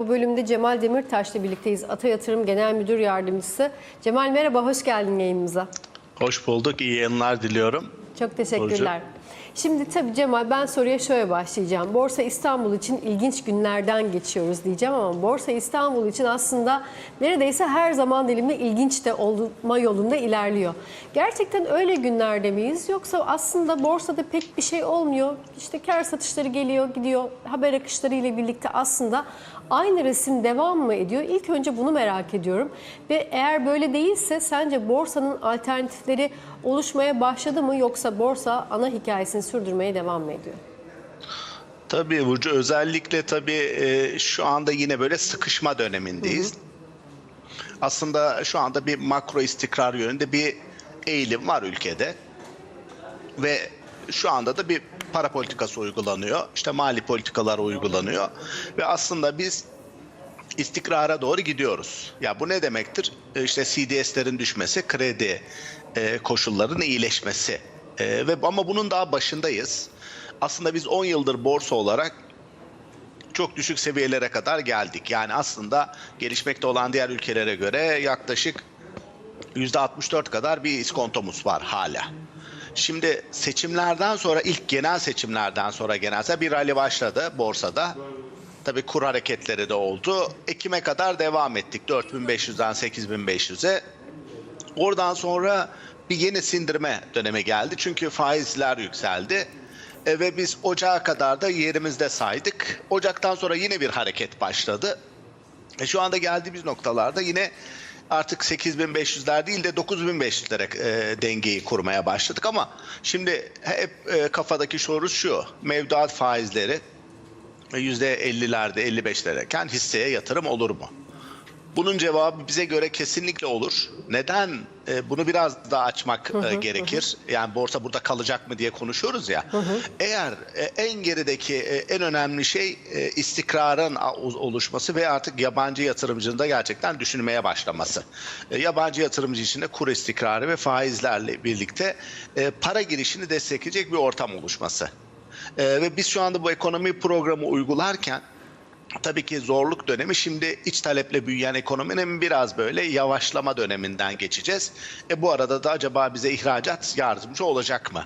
Bu bölümde Cemal Demirtaş'la birlikteyiz. Ata Yatırım Genel Müdür Yardımcısı. Cemal merhaba, hoş geldin yayınımıza. Hoş bulduk. İyi yayınlar diliyorum. Çok teşekkürler. Şimdi tabii Cemal ben soruya şöyle başlayacağım. Borsa İstanbul için ilginç günlerden geçiyoruz diyeceğim ama Borsa İstanbul için aslında neredeyse her zaman dilimde ilginç de olma yolunda ilerliyor. Gerçekten öyle günlerde miyiz yoksa aslında borsada pek bir şey olmuyor. İşte kar satışları geliyor gidiyor haber akışları ile birlikte aslında aynı resim devam mı ediyor? İlk önce bunu merak ediyorum. Ve eğer böyle değilse sence borsanın alternatifleri oluşmaya başladı mı yoksa borsa ana hikayesini sürdürmeye devam mı ediyor? Tabii Burcu özellikle tabii e, şu anda yine böyle sıkışma dönemindeyiz. Aslında şu anda bir makro istikrar yönünde bir eğilim var ülkede. Ve şu anda da bir para politikası uygulanıyor. İşte mali politikalar uygulanıyor. Ve aslında biz istikrara doğru gidiyoruz. Ya bu ne demektir? E, İşte CDS'lerin düşmesi, kredi e, koşullarının iyileşmesi. E, ve ama bunun daha başındayız. Aslında biz 10 yıldır borsa olarak çok düşük seviyelere kadar geldik. Yani aslında gelişmekte olan diğer ülkelere göre yaklaşık %64 kadar bir iskontomuz var hala. Şimdi seçimlerden sonra ilk genel seçimlerden sonra genelse bir rally başladı borsada. Tabii kur hareketleri de oldu. Ekim'e kadar devam ettik 4500'den 8500'e. Oradan sonra bir yeni sindirme dönemi geldi. Çünkü faizler yükseldi. E, ve biz Ocağa kadar da yerimizde saydık. Ocaktan sonra yine bir hareket başladı. E, şu anda geldiğimiz noktalarda yine artık 8500'ler değil de 9500'lere e, dengeyi kurmaya başladık ama şimdi hep e, kafadaki soru şu. Mevduat faizleri %50'lerde 55'lerken hisseye yatırım olur mu? Bunun cevabı bize göre kesinlikle olur. Neden? E, bunu biraz daha açmak e, gerekir. Yani borsa burada kalacak mı diye konuşuyoruz ya. Eğer e, en gerideki e, en önemli şey e, istikrarın oluşması ve artık yabancı yatırımcının da gerçekten düşünmeye başlaması. E, yabancı yatırımcı için de kur istikrarı ve faizlerle birlikte e, para girişini destekleyecek bir ortam oluşması. E, ve biz şu anda bu ekonomi programı uygularken Tabii ki zorluk dönemi şimdi iç taleple büyüyen ekonominin biraz böyle yavaşlama döneminden geçeceğiz. E bu arada da acaba bize ihracat yardımcı olacak mı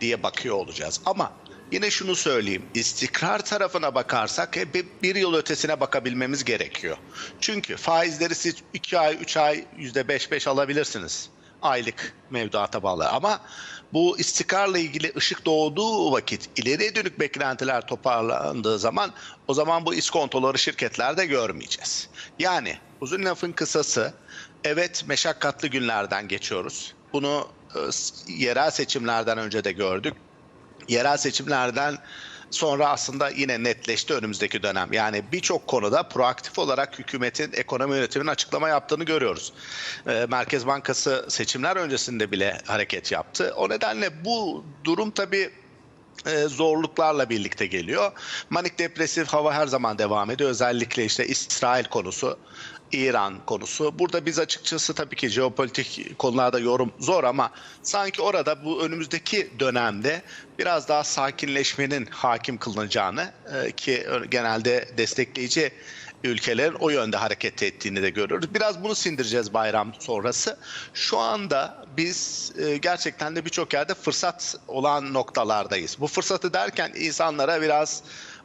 diye bakıyor olacağız. Ama yine şunu söyleyeyim. istikrar tarafına bakarsak hep bir- yıl ötesine bakabilmemiz gerekiyor. Çünkü faizleri siz 2 ay 3 ay %5-5 alabilirsiniz aylık mevduata bağlı ama bu istikrarla ilgili ışık doğduğu vakit ileriye dönük beklentiler toparlandığı zaman o zaman bu iskontoları şirketlerde görmeyeceğiz. Yani uzun lafın kısası evet meşakkatli günlerden geçiyoruz. Bunu e, yerel seçimlerden önce de gördük yerel seçimlerden sonra aslında yine netleşti önümüzdeki dönem. Yani birçok konuda proaktif olarak hükümetin ekonomi yönetiminin açıklama yaptığını görüyoruz. Ee, Merkez Bankası seçimler öncesinde bile hareket yaptı. O nedenle bu durum tabii e, zorluklarla birlikte geliyor. Manik depresif hava her zaman devam ediyor. Özellikle işte İsrail konusu, İran konusu. Burada biz açıkçası tabii ki jeopolitik konularda yorum zor ama sanki orada bu önümüzdeki dönemde biraz daha sakinleşmenin hakim kılınacağını e, ki genelde destekleyici ülkelerin o yönde hareket ettiğini de görüyoruz. Biraz bunu sindireceğiz bayram sonrası. Şu anda biz e, gerçekten de birçok yerde fırsat olan noktalardayız. Bu fırsatı derken insanlara biraz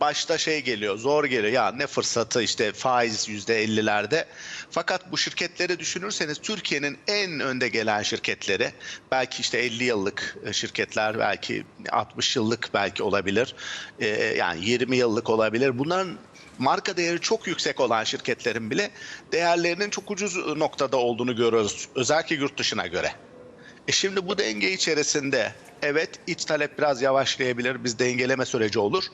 başta şey geliyor, zor geliyor. Ya ne fırsatı işte faiz yüzde ellilerde. Fakat bu şirketleri düşünürseniz Türkiye'nin en önde gelen şirketleri belki işte 50 yıllık e, şirketler belki 60 yıllık belki olabilir. E, yani 20 yıllık olabilir. Bunların marka değeri çok yüksek olan şirketlerin bile değerlerinin çok ucuz noktada olduğunu görüyoruz. Özellikle yurt dışına göre. E şimdi bu denge içerisinde evet iç talep biraz yavaşlayabilir. Biz dengeleme süreci olur.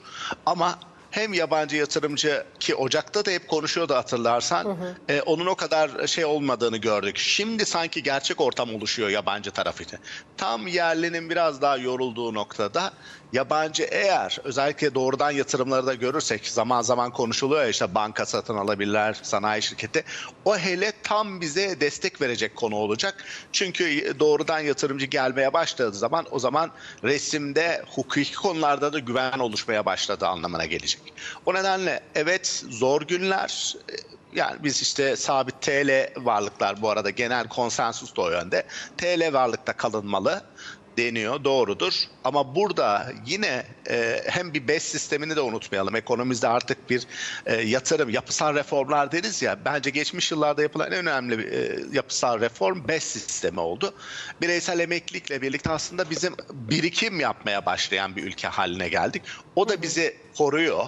Ama hem yabancı yatırımcı ki Ocak'ta da hep konuşuyordu hatırlarsan. e, onun o kadar şey olmadığını gördük. Şimdi sanki gerçek ortam oluşuyor yabancı taraf için. Tam yerlinin biraz daha yorulduğu noktada yabancı eğer özellikle doğrudan yatırımları da görürsek zaman zaman konuşuluyor ya işte banka satın alabilirler, sanayi şirketi. O hele tam bize destek verecek konu olacak. Çünkü doğrudan yatırımcı gelmeye başladığı zaman o zaman resimde hukuki konularda da güven oluşmaya başladığı anlamına gelecek. O nedenle evet zor günler yani biz işte sabit TL varlıklar bu arada genel konsensus da o yönde. TL varlıkta kalınmalı deniyor doğrudur. Ama burada yine e, hem bir BES sistemini de unutmayalım. Ekonomimizde artık bir e, yatırım, yapısal reformlar deriz ya. Bence geçmiş yıllarda yapılan en önemli e, yapısal reform BES sistemi oldu. Bireysel emeklilikle birlikte aslında bizim birikim yapmaya başlayan bir ülke haline geldik. O da bizi koruyor.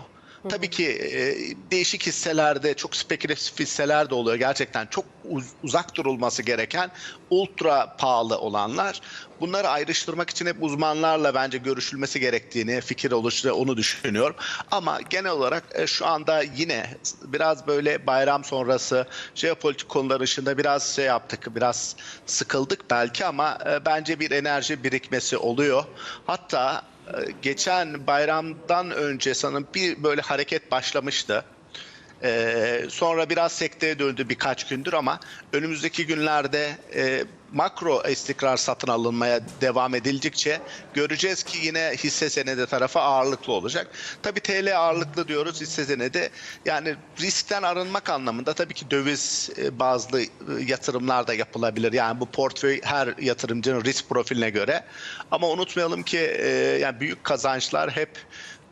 Tabii ki e, değişik hisselerde çok spekülatif hisseler de oluyor. Gerçekten çok uz- uzak durulması gereken ultra pahalı olanlar. Bunları ayrıştırmak için hep uzmanlarla bence görüşülmesi gerektiğini, fikir oluşturuyor onu düşünüyorum. Ama genel olarak e, şu anda yine biraz böyle bayram sonrası jeopolitik konular ışığında biraz şey yaptık, biraz sıkıldık belki ama e, bence bir enerji birikmesi oluyor. Hatta geçen bayramdan önce sanırım bir böyle hareket başlamıştı. Ee, sonra biraz sekteye döndü birkaç gündür ama önümüzdeki günlerde e, makro istikrar satın alınmaya devam edildikçe göreceğiz ki yine hisse senedi tarafı ağırlıklı olacak. Tabii TL ağırlıklı diyoruz hisse senedi. Yani riskten arınmak anlamında tabii ki döviz e, bazlı e, yatırımlar da yapılabilir. Yani bu portföy her yatırımcının risk profiline göre. Ama unutmayalım ki e, yani büyük kazançlar hep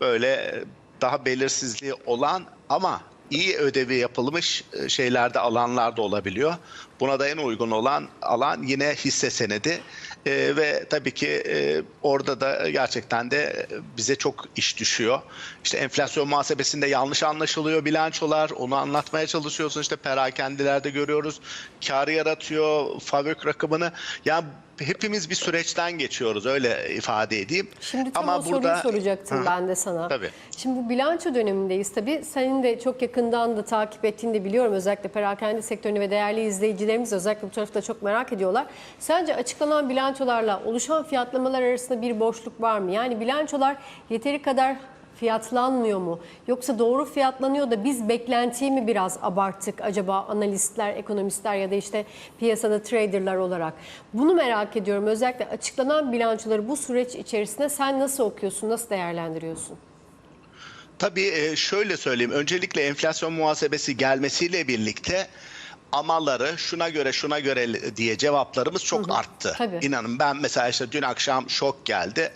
böyle daha belirsizliği olan ama iyi ödevi yapılmış e, şeylerde alanlarda olabiliyor. Buna da en uygun olan alan yine hisse senedi E, ve tabii ki e, orada da gerçekten de bize çok iş düşüyor. İşte enflasyon muhasebesinde yanlış anlaşılıyor bilançolar onu anlatmaya çalışıyorsun işte perakendilerde görüyoruz karı yaratıyor fabrik rakamını yani hepimiz bir süreçten geçiyoruz öyle ifade edeyim. Şimdi tam Ama o soruyu burada- soracaktım Hı. ben de sana. Tabii. Şimdi bu bilanço dönemindeyiz tabii. Senin de çok yakından da takip ettiğini de biliyorum. Özellikle perakende sektörünü ve değerli izleyicilerimiz özellikle bu tarafta çok merak ediyorlar. Sence açıklanan bilançolarla oluşan fiyatlamalar arasında bir boşluk var mı? Yani bilançolar yeteri kadar fiyatlanmıyor mu? Yoksa doğru fiyatlanıyor da biz beklentiyi mi biraz abarttık acaba analistler, ekonomistler ya da işte piyasada traderlar olarak? Bunu merak ediyorum. Özellikle açıklanan bilançoları bu süreç içerisinde sen nasıl okuyorsun, nasıl değerlendiriyorsun? Tabii e, şöyle söyleyeyim. Öncelikle enflasyon muhasebesi gelmesiyle birlikte amaları şuna göre şuna göre diye cevaplarımız çok arttı. tabii. İnanın ben mesela işte dün akşam şok geldi.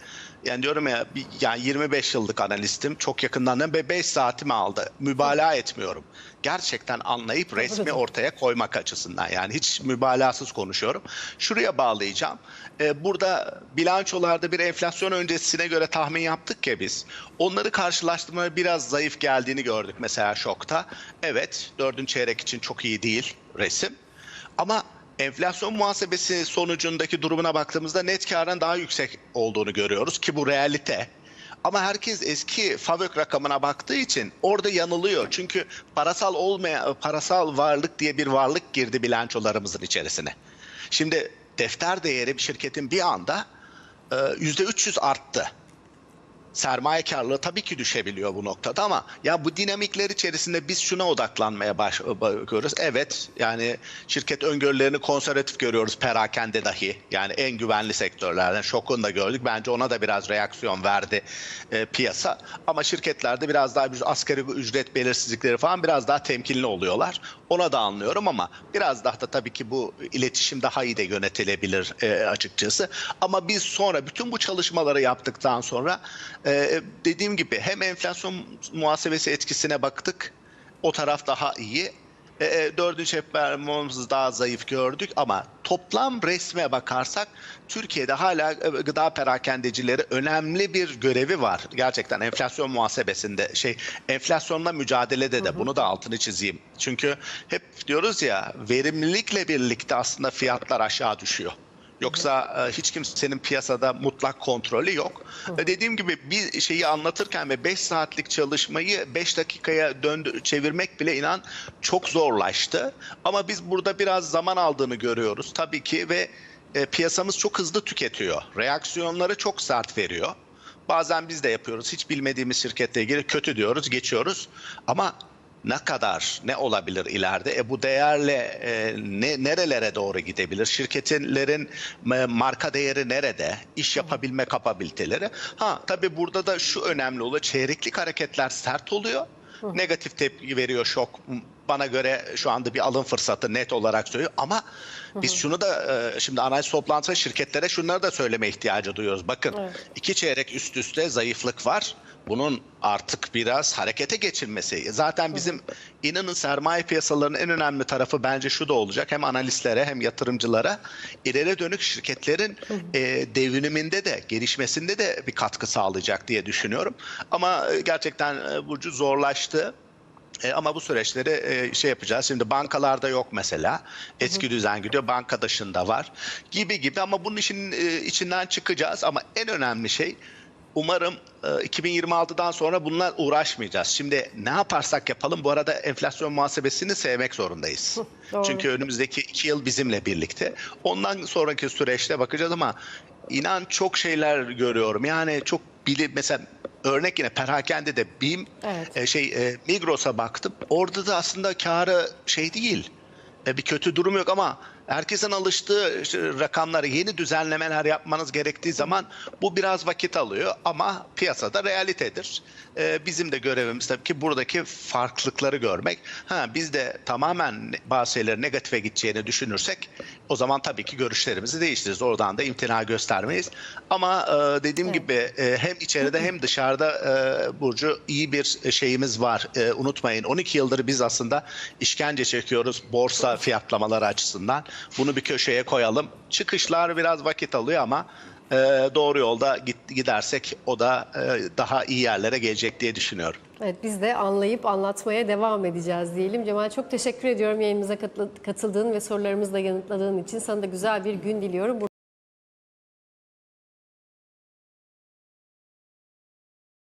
Yani diyorum ya bir- yani 25 yıllık analistim. Çok yakından da 5 saatimi aldı. Mübalağa etmiyorum. Gerçekten anlayıp resmi ortaya koymak açısından. Yani hiç mübalağasız konuşuyorum. Şuraya bağlayacağım. Ee, burada bilançolarda bir enflasyon öncesine göre tahmin yaptık ya biz. Onları karşılaştırmaya biraz zayıf geldiğini gördük mesela şokta. Evet dördüncü çeyrek için çok iyi değil resim. Ama enflasyon muhasebesi sonucundaki durumuna baktığımızda net karın daha yüksek olduğunu görüyoruz ki bu realite. Ama herkes eski FAVÖK rakamına baktığı için orada yanılıyor. Çünkü parasal olmayan parasal varlık diye bir varlık girdi bilançolarımızın içerisine. Şimdi defter değeri bir şirketin bir anda e, %300 arttı sermaye karlılığı tabii ki düşebiliyor bu noktada ama ya bu dinamikler içerisinde biz şuna odaklanmaya baş, bakıyoruz. Evet yani şirket öngörülerini konservatif görüyoruz perakende dahi. Yani en güvenli sektörlerden şokunu da gördük. Bence ona da biraz reaksiyon verdi e, piyasa. Ama şirketlerde biraz daha bir asgari ücret belirsizlikleri falan biraz daha temkinli oluyorlar. Ona da anlıyorum ama biraz daha da tabii ki bu iletişim daha iyi de yönetilebilir e, açıkçası. Ama biz sonra bütün bu çalışmaları yaptıktan sonra e, dediğim gibi hem enflasyon muhasebesi etkisine baktık. O taraf daha iyi. E, e, dördüncü performansımızı daha zayıf gördük ama toplam resme bakarsak Türkiye'de hala e, gıda perakendecileri önemli bir görevi var. Gerçekten enflasyon muhasebesinde şey enflasyonla mücadelede de bunu da altını çizeyim. Çünkü hep diyoruz ya verimlilikle birlikte aslında fiyatlar aşağı düşüyor. Yoksa e, hiç kimsenin piyasada mutlak kontrolü yok. Dediğim gibi bir şeyi anlatırken ve 5 saatlik çalışmayı 5 dakikaya döndü çevirmek bile inan çok zorlaştı. Ama biz burada biraz zaman aldığını görüyoruz tabii ki ve e, piyasamız çok hızlı tüketiyor. Reaksiyonları çok sert veriyor. Bazen biz de yapıyoruz. Hiç bilmediğimiz şirketle ilgili kötü diyoruz, geçiyoruz. Ama ne kadar, ne olabilir ileride? E bu değerle e, ne nerelere doğru gidebilir? Şirketlerin e, marka değeri nerede? İş yapabilme kapabiliteleri. Ha tabii burada da şu önemli oluyor. Çeyreklik hareketler sert oluyor. Negatif tepki veriyor şok. Bana göre şu anda bir alım fırsatı net olarak söylüyor. Ama biz şunu da e, şimdi analiz toplantısında şirketlere şunları da söyleme ihtiyacı duyuyoruz. Bakın iki çeyrek üst üste zayıflık var. Bunun artık biraz harekete geçilmesi. Zaten bizim inanın sermaye piyasalarının en önemli tarafı bence şu da olacak. Hem analistlere hem yatırımcılara ileri dönük şirketlerin e, devriminde de gelişmesinde de bir katkı sağlayacak diye düşünüyorum. Ama e, gerçekten e, Burcu zorlaştı. E, ama bu süreçleri e, şey yapacağız. Şimdi bankalarda yok mesela. Eski düzen gidiyor. Banka dışında var. Gibi gibi ama bunun işin e, içinden çıkacağız. Ama en önemli şey umarım e, 2026'dan sonra bunlar uğraşmayacağız. Şimdi ne yaparsak yapalım bu arada enflasyon muhasebesini sevmek zorundayız. doğru. Çünkü önümüzdeki iki yıl bizimle birlikte. Ondan sonraki süreçte bakacağız ama inan çok şeyler görüyorum. Yani çok bilim mesela örnek yine perakende de BİM Evet. e, şey e, Migros'a baktım. Orada da aslında karı şey değil. E, bir kötü durum yok ama herkesin alıştığı işte rakamları yeni düzenlemeler yapmanız gerektiği zaman bu biraz vakit alıyor ama piyasada realitedir. E, bizim de görevimiz tabii ki buradaki farklılıkları görmek. Ha biz de tamamen bazı şeylerin negatife gideceğini düşünürsek o zaman tabii ki görüşlerimizi değiştiririz. Oradan da imtina göstermeyiz. Ama e, dediğim gibi e, hem içeride hem dışarıda e, Burcu iyi bir şeyimiz var. E, unutmayın 12 yıldır biz aslında işkence çekiyoruz borsa fiyatlamaları açısından. Bunu bir köşeye koyalım. Çıkışlar biraz vakit alıyor ama e, doğru yolda git- gidersek o da e, daha iyi yerlere gelecek diye düşünüyorum. Evet biz de anlayıp anlatmaya devam edeceğiz diyelim. Cemal çok teşekkür ediyorum yayınımıza katıl- katıldığın ve sorularımızla yanıtladığın için. Sana da güzel bir gün diliyorum.